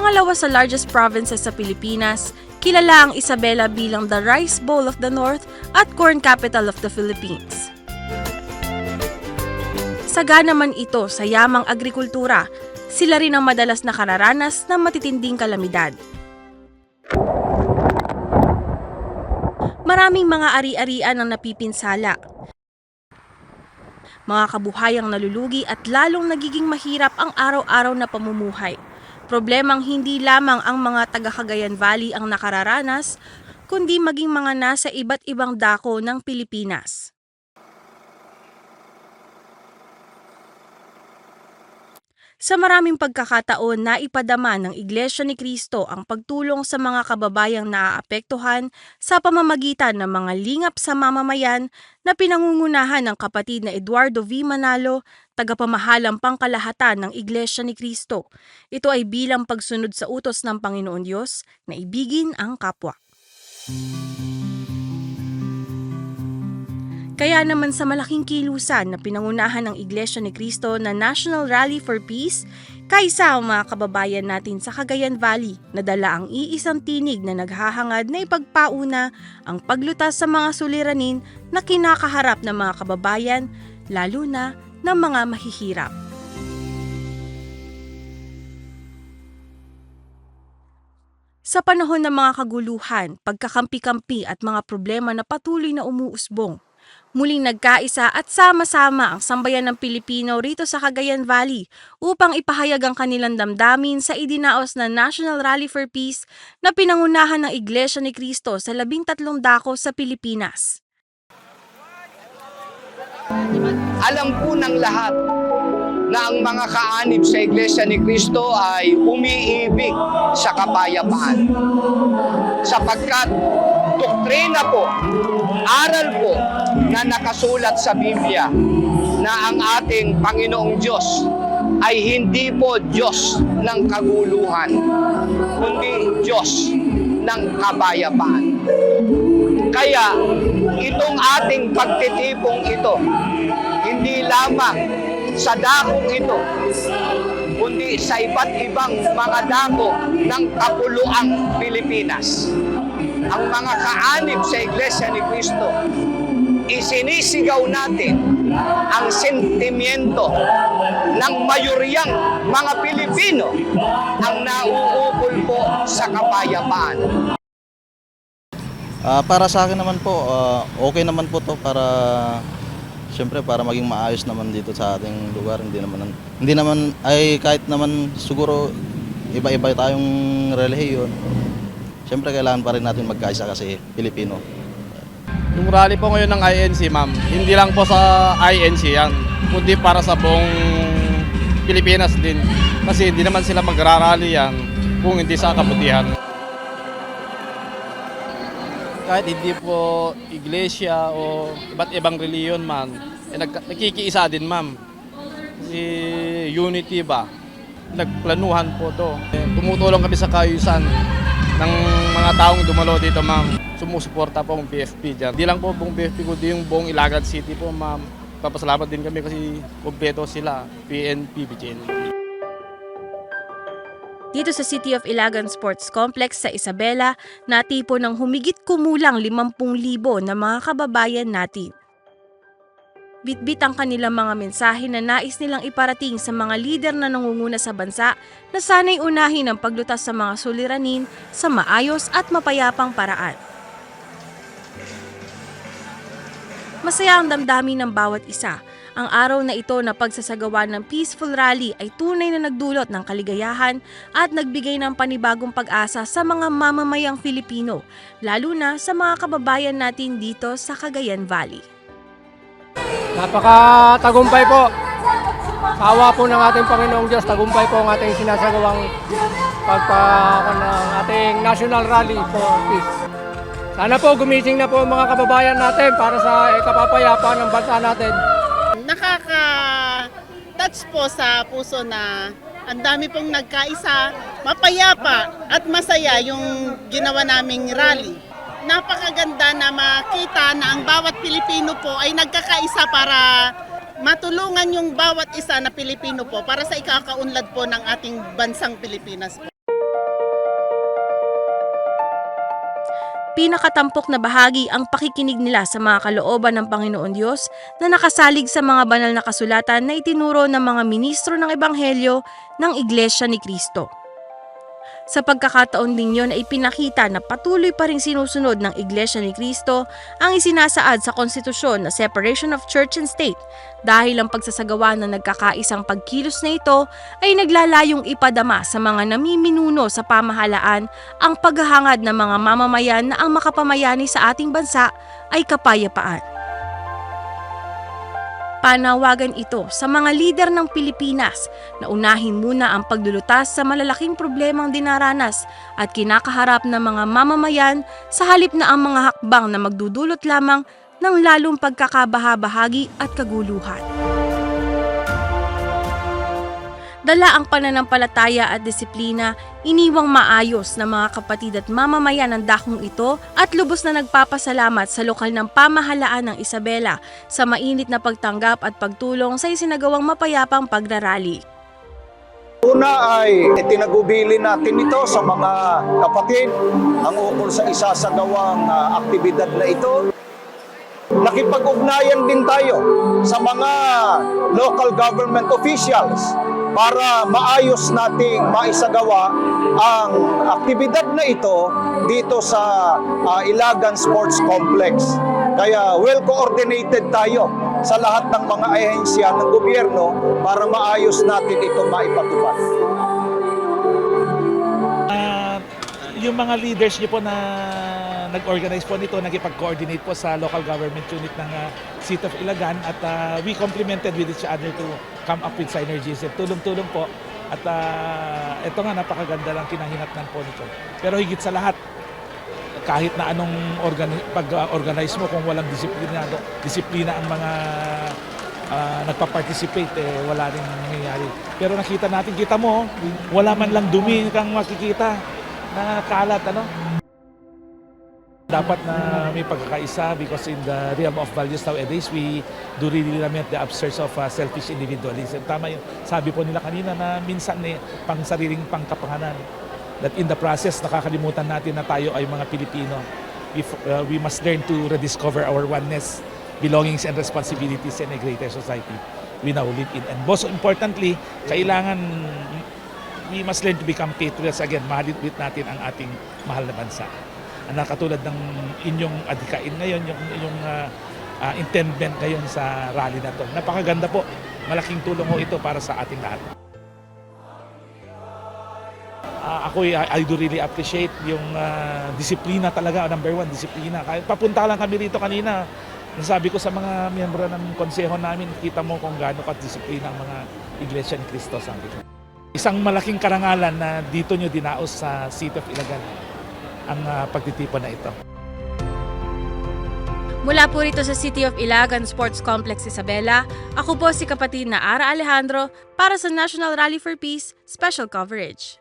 Pangalawa sa largest provinces sa Pilipinas, kilala ang Isabela bilang the Rice Bowl of the North at Corn Capital of the Philippines. Saga naman ito sa yamang agrikultura, sila rin ang madalas nakararanas ng matitinding kalamidad. Maraming mga ari-arian ang napipinsala. Mga kabuhayang nalulugi at lalong nagiging mahirap ang araw-araw na pamumuhay. Problemang hindi lamang ang mga taga Cagayan Valley ang nakararanas, kundi maging mga nasa iba't ibang dako ng Pilipinas. Sa maraming pagkakataon na ipadama ng Iglesia ni Cristo ang pagtulong sa mga kababayang naaapektuhan sa pamamagitan ng mga lingap sa mamamayan na pinangungunahan ng kapatid na Eduardo V. Manalo, tagapamahalang pangkalahatan ng Iglesia ni Cristo. Ito ay bilang pagsunod sa utos ng Panginoon Diyos na ibigin ang kapwa. Kaya naman sa malaking kilusan na pinangunahan ng Iglesia ni Cristo na National Rally for Peace, kaisa ang mga kababayan natin sa Cagayan Valley na dala ang iisang tinig na naghahangad na ipagpauna ang paglutas sa mga suliranin na kinakaharap ng mga kababayan, lalo na ng mga mahihirap. Sa panahon ng mga kaguluhan, pagkakampi-kampi at mga problema na patuloy na umuusbong, muling nagkaisa at sama-sama ang sambayan ng Pilipino rito sa Cagayan Valley upang ipahayag ang kanilang damdamin sa idinaos na National Rally for Peace na pinangunahan ng Iglesia ni Cristo sa labing tatlong dako sa Pilipinas. Alam po ng lahat na ang mga kaanib sa Iglesia ni Cristo ay umiibig sa kapayapaan. Sapagkat doktrina po, aral po na nakasulat sa Biblia na ang ating Panginoong Diyos ay hindi po Diyos ng kaguluhan, kundi Diyos ng kapayapaan. Kaya itong ating pagtitipong ito, hindi lamang sa dakong ito, kundi sa iba't ibang mga dako ng kapuluang Pilipinas. Ang mga kaanib sa Iglesia ni Cristo, isinisigaw natin ang sentimiento ng mayoryang mga Pilipino ang nauukol po sa kapayapaan. Ah, para sa akin naman po, ah, okay naman po to para Siyempre para maging maayos naman dito sa ating lugar, hindi naman hindi naman ay kahit naman siguro iba-iba tayong relihiyon. Siyempre kailangan pa rin natin magkaisa kasi Pilipino. Yung rally po ngayon ng INC, ma'am, hindi lang po sa INC yan, kundi para sa buong Pilipinas din. Kasi hindi naman sila magrarally yan kung hindi sa kabutihan. Kahit hindi po iglesia o iba't ibang reliyon man, eh, nakikiisa din, ma'am. Kasi unity ba? Nagplanuhan po to. Eh, tumutulong kami sa kayusan ng mga taong dumalo dito, ma'am. Sumusuporta po ang PFP dyan. Hindi lang po buong PFP, kundi yung buong Ilagan City po, ma'am. Papasalamat din kami kasi kompleto sila, PNP, BGN. Dito sa City of Ilagan Sports Complex sa Isabela, natipo ng humigit kumulang 50,000 na mga kababayan natin. Bitbit ang kanilang mga mensahe na nais nilang iparating sa mga lider na nangunguna sa bansa na sana'y unahin ang paglutas sa mga suliranin sa maayos at mapayapang paraan. Masaya ang damdamin ng bawat isa. Ang araw na ito na pagsasagawa ng peaceful rally ay tunay na nagdulot ng kaligayahan at nagbigay ng panibagong pag-asa sa mga mamamayang Filipino, lalo na sa mga kababayan natin dito sa Cagayan Valley. Napaka-tagumpay po. Kawa po ng ating Panginoong Diyos, tagumpay po ang ating sinasagawang pagpa ng ating National Rally for Peace. Sana po gumising na po ang mga kababayan natin para sa kapapayapaan ng bansa natin. nakaka-touch po sa puso na ang dami pong nagkaisa, mapayapa at masaya yung ginawa naming rally napakaganda na makita na ang bawat Pilipino po ay nagkakaisa para matulungan yung bawat isa na Pilipino po para sa ikakaunlad po ng ating bansang Pilipinas po. pinakatampok na bahagi ang pakikinig nila sa mga kalooban ng Panginoon Diyos na nakasalig sa mga banal na kasulatan na itinuro ng mga ministro ng Ebanghelyo ng Iglesia ni Kristo. Sa pagkakataon din yon ay pinakita na patuloy pa rin sinusunod ng Iglesia ni Kristo ang isinasaad sa konstitusyon na separation of church and state dahil ang pagsasagawa na nagkakaisang pagkilos na ito ay naglalayong ipadama sa mga namiminuno sa pamahalaan ang paghahangad ng mga mamamayan na ang makapamayani sa ating bansa ay kapayapaan. Panawagan ito sa mga lider ng Pilipinas na unahin muna ang paglulutas sa malalaking problemang dinaranas at kinakaharap ng mga mamamayan sa halip na ang mga hakbang na magdudulot lamang ng lalong pagkakabahabahagi at kaguluhan. Dala ang pananampalataya at disiplina, iniwang maayos ng mga kapatid at mamamayan ng dakong ito at lubos na nagpapasalamat sa lokal ng pamahalaan ng Isabela sa mainit na pagtanggap at pagtulong sa isinagawang mapayapang pagrarally. Una ay itinagubili natin ito sa mga kapatid ang ukol sa isasagawang ah, aktibidad na ito. Nakipag-ugnayan din tayo sa mga local government officials para maayos nating maisagawa ang aktibidad na ito dito sa ah, Ilagan Sports Complex. Kaya well coordinated tayo sa lahat ng mga ahensya ng gobyerno para maayos natin ito maipatupad. Ah, yung mga leaders niyo po na nag-organize po nito, nagipag-coordinate po sa local government unit ng ah, City of Ilagan at ah, we complemented with each other to come up with synergies. Tulong-tulong po at ah, ito nga napakaganda lang kinahinatnan po nito. Pero higit sa lahat, kahit na anong organi- pag-organize mo kung walang disiplinado, disiplina ang mga ah, nagpa-participate eh wala rin nangyayari. Pero nakita natin, kita mo, wala man lang dumi kang makikita na kalat ano. Dapat na may pagkakaisa because in the realm of values nowadays, we do really lament the upsurge of uh, selfish individualism. Tama yun. Sabi po nila kanina na minsan eh, pang sariling pangkapanganan. That in the process, nakakalimutan natin na tayo ay mga Pilipino. We, uh, we must learn to rediscover our oneness, belongings and responsibilities in a greater society we now live in. And most importantly, kailangan we must learn to become patriots again. Mahalin ulit natin ang ating mahal na bansa. Na katulad ng inyong adhikain ngayon, yung inyong uh, uh, intendment ngayon sa rally na to. Napakaganda po. Malaking tulong ho ito para sa ating lahat. Ah, ako I, I do really appreciate yung ah, disiplina talaga, number one, disiplina. Papunta lang kami rito kanina, nasabi ko sa mga miyembro ng konseho namin, kita mo kung gaano ka disiplina ang mga Iglesia ni Cristo, sabi ko. Isang malaking karangalan na dito nyo dinaos sa City of Ilagan ang ah, pagtitipon na ito. Mula po rito sa City of Ilagan Sports Complex Isabela, ako po si kapatid na Ara Alejandro para sa National Rally for Peace Special Coverage.